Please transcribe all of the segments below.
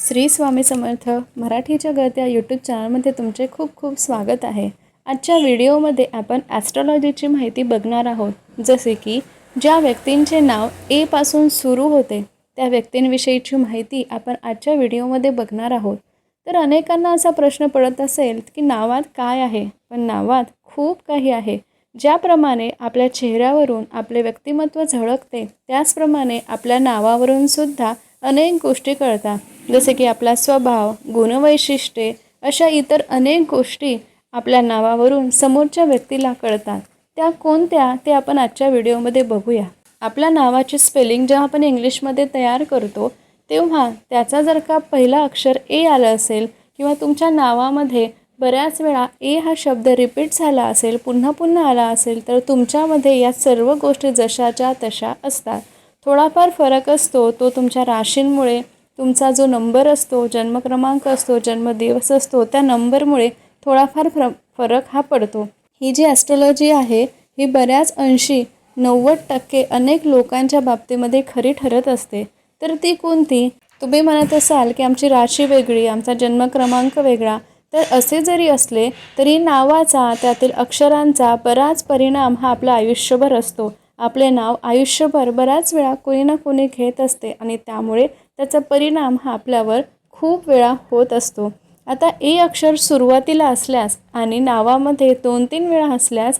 श्री स्वामी समर्थ मराठीच्या गळत्या यूट्यूब चॅनलमध्ये तुमचे खूप खूप स्वागत आहे. आजच्या व्हिडिओमध्ये आपण ॲस्ट्रॉलॉजीची माहिती बघणार आहोत. जसे की ज्या व्यक्तींचे नाव एपासून सुरू होते त्या व्यक्तींविषयीची माहिती आपण आजच्या व्हिडिओमध्ये बघणार आहोत. तर अनेकांना असा प्रश्न पडत असेल की नावात काय आहे? पण नावात खूप काही आहे. ज्याप्रमाणे आपल्या चेहऱ्यावरून आपले व्यक्तिमत्व झळकते त्याचप्रमाणे आपल्या नावावरून सुद्धा अनेक गोष्टी कळतात. जसे की आपला स्वभाव गुणवैशिष्ट्ये अशा इतर अनेक गोष्टी आपल्या नावावरून समोरच्या व्यक्तीला कळतात. त्या कोणत्या ते आपण आजच्या व्हिडिओमध्ये बघूया. आपल्या नावाची स्पेलिंग जेव्हा आपण इंग्लिशमध्ये तयार करतो तेव्हा त्याचा जर का पहिला अक्षर ए आलं असेल किंवा तुमच्या नावामध्ये बऱ्याच वेळा ए हा शब्द रिपीट झाला असेल पुन्हा पुन्हा आला असेल तर तुमच्यामध्ये या सर्व गोष्टी जशाच्या तशा असतात. थोडाफार फरक असतो तो तुमच्या राशींमुळे तुमचा जो नंबर असतो जन्मक्रमांक असतो जन्मदिवस असतो त्या नंबरमुळे थोडाफार फर फरक हा पडतो. ही जी ॲस्ट्रॉलॉजी आहे ही बऱ्याच अंशी नव्वद टक्के अनेक लोकांच्या बाबतीमध्ये खरी ठरत असते. तर ती कोणती? तुम्ही म्हणत असाल की आमची राशी वेगळी आमचा जन्मक्रमांक वेगळा. तर असे जरी असले तरी नावाचा त्यातील अक्षरांचा बराच परिणाम हा आपला आयुष्यभर असतो. आपले नाव आयुष्यभर बऱ्याच वेळा कोणी ना कोणी घेत असते आणि त्यामुळे त्याचा परिणाम हा आपल्यावर खूप वेळा होत असतो. आता ए अक्षर सुरुवातीला असल्यास आणि नावामध्ये दोन तीन वेळा असल्यास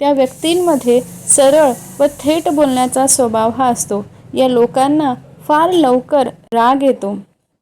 त्या व्यक्तींमध्ये सरळ व थेट बोलण्याचा स्वभाव हा असतो. या लोकांना फार लवकर राग येतो.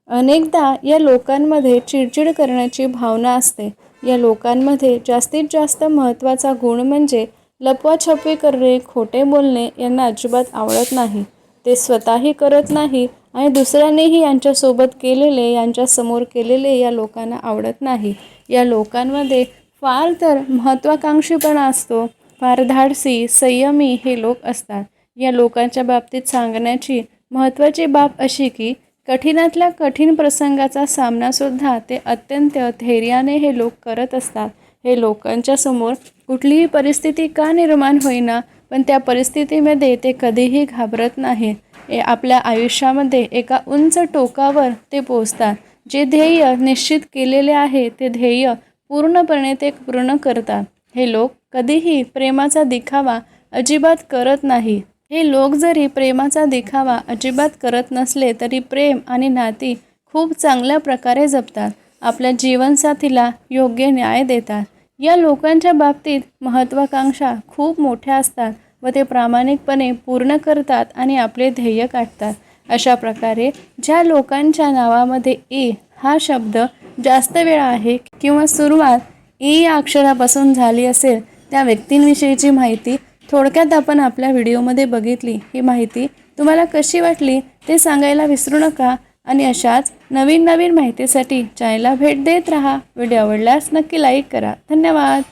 अनेकदा या लोकांमध्ये चिडचिड करण्याची भावना असते. या लोकांमध्ये जास्तीत जास्त महत्त्वाचा गुण म्हणजे लपवाछपवी करणे खोटे बोलणे यांना अजिबात आवडत नाही. ते स्वतःही करत नाही आणि दुसऱ्यांनीही यांच्यासोबत केलेले यांच्यासमोर केलेले या लोकांना आवडत नाही. या लोकांमध्ये फार तर महत्त्वाकांक्षीपणा असतो. फार धाडसी संयमी हे लोक असतात. या लोकांच्या बाबतीत सांगण्याची महत्त्वाची बाब अशी की कठीणातल्या कठीण प्रसंगाचा सामनासुद्धा ते अत्यंत धैर्याने हे लोक करत असतात. हे लोकांच्या समोर कुठलीही परिस्थिती का निर्माण होईना पण त्या परिस्थितीमध्ये ते कधीही घाबरत नाही ए आपल्या आयुष्यामध्ये एका उंच टोकावर ते पोचतात जे ध्येय निश्चित केलेले आहे ते ध्येय पूर्णपणे ते पूर्ण करतात. हे लोक कधीही प्रेमाचा दिखावा अजिबात करत नाही. हे लोक जरी प्रेमाचा दिखावा अजिबात करत नसले तरी प्रेम आणि नाती खूप चांगल्या प्रकारे जपतात. आपल्या जीवनसाथीला योग्य न्याय देतात. या लोकांच्या बाबतीत महत्त्वाकांक्षा खूप मोठ्या असतात व ते प्रामाणिकपणे पूर्ण करतात आणि आपले ध्येय काढतात अशा प्रकारे ज्या लोकांच्या नावामध्ये ए हा शब्द जास्त वेळा आहे किंवा सुरुवात ए या अक्षरापासून झाली असेल त्या व्यक्तींविषयीची माहिती थोडक्यात आपण आपल्या व्हिडिओमध्ये बघितली. ही माहिती तुम्हाला कशी वाटली ते सांगायला विसरू नका. आणि अशाच नवीन नवीन माहितीसाठी चॅनलला भेट देत राहा. व्हिडिओ आवडल्यास नक्की लाईक करा. धन्यवाद.